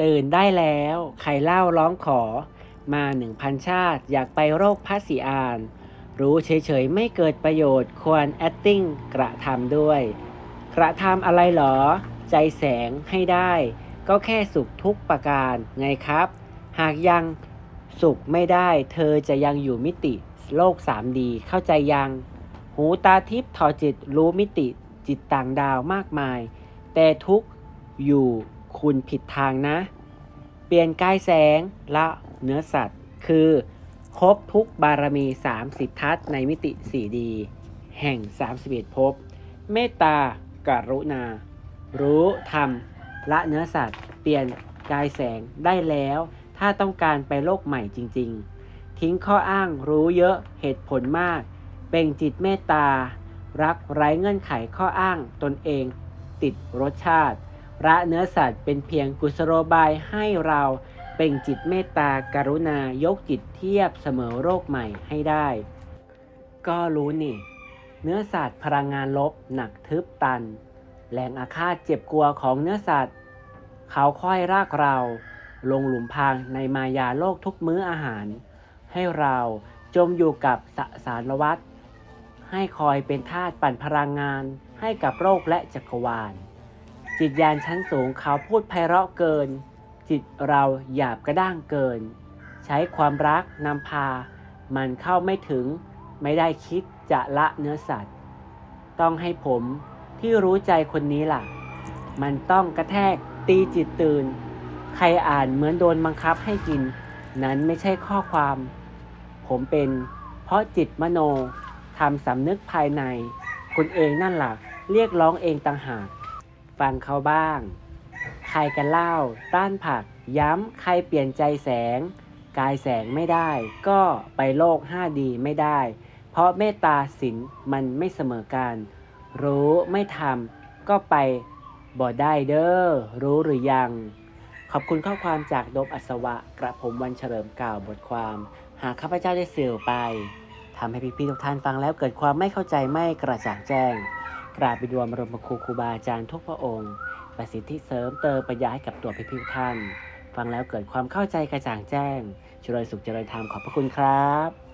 ตื่นได้แล้ว ใครเล่าร้องขอ มาหนึ่งพันชาติอยากไปโรคพัสีอาน รู้เฉยๆ ไม่เกิดประโยชน์ควร acting กระทำด้วย กระทำอะไรหรอ ใจแสงให้ได้ ก็แค่สุขทุกประการไงครับ หากยังสุขไม่ได้ เธอจะยังอยู่มิติโลก 3D เข้าใจยัง หูตาทิพย์ถอดจิตรู้มิติจิตต่างดาวมากมาย แต่ทุกอยู่ คุณผิดทางนะ เปลี่ยนกายแสงละเนื้อสัตว์ คือครบทุกบารมี 30 ทัศในมิติ 4D แห่ง 31ภพเมตตาการุณา รู้ธรรมละเนื้อสัตว์ เปลี่ยนกายแสงได้แล้ว ถ้าต้องการไปโลกใหม่จริง ๆ ทิ้งข้ออ้างรู้เยอะเหตุผลมาก เป่งจิตเมตตา รักไร้เงื่อนไขข้ออ้างตนเอง ติดรสชาติ ละเนื้อสัตว์เป็นเพียงกุศโลบายให้เราเปล่งจิตเมตตากรุณายกจิตเทียบเสมอโรคใหม่ให้ได้ ก็รู้นี่ เนื้อสัตว์พลังงานลบหนักทึบตัน แรงอาฆาตเจ็บกลัวของเนื้อสัตว์ เขาค่อยรากเรา ลงหลุมพรางในมายาโลกทุกมื้ออาหาร ให้เราจมอยู่กับสสารวัฏให้คอยเป็นทาสปั่นพลังงานให้กับโลกและจักรวาล จิตยานชั้นสูงเขาพูดไพเราะเกิน จิตเราหยาบกระด้างเกิน ใช้ความรักนำพา มันเข้าไม่ถึง ไม่ได้คิดจะละเนื้อสัตว์ ต้องให้ผมที่รู้ใจคนนี้ล่ะ มันต้องกระแทกตีจิตตื่น ใครอ่านเหมือนโดนบังคับให้กิน นั้นไม่ใช่ข้อความ ผมเป็นเพราะจิตมโนทำสำนึกภายใน คุณเองนั่นล่ะเรียกร้องเองต่างหาก ฟังเขาบ้าง ใครกันเล่า ต้านผัก ย้ำ ใครเปลี่ยนใจแสง กายแสงไม่ได้ ก็ไปโลก 5D ไม่ได้ เพราะเมตตาสินมันไม่เสมอกัน รู้ไม่ทำก็ไปบ่ได้เด้อ รู้หรือยัง ขอบคุณข้อความจากดบอัศวะ กระผมวันเฉลิมกล่าวบทความ หากข้าพเจ้าได้สื่อไปทำให้พี่ๆทุกท่านฟังแล้วเกิดความไม่เข้าใจไม่กระจ่างแจ้ง กราบบิดวมรมครูครูบาอาจารย์ทุกพระองค์ ประสิทธิเสริมเติมปัญญาให้กับตัวพิพิธท่าน ฟังแล้วเกิดความเข้าใจกระจ่างแจ้งเจริญสุขเจริญธรรมขอบพระคุณครับ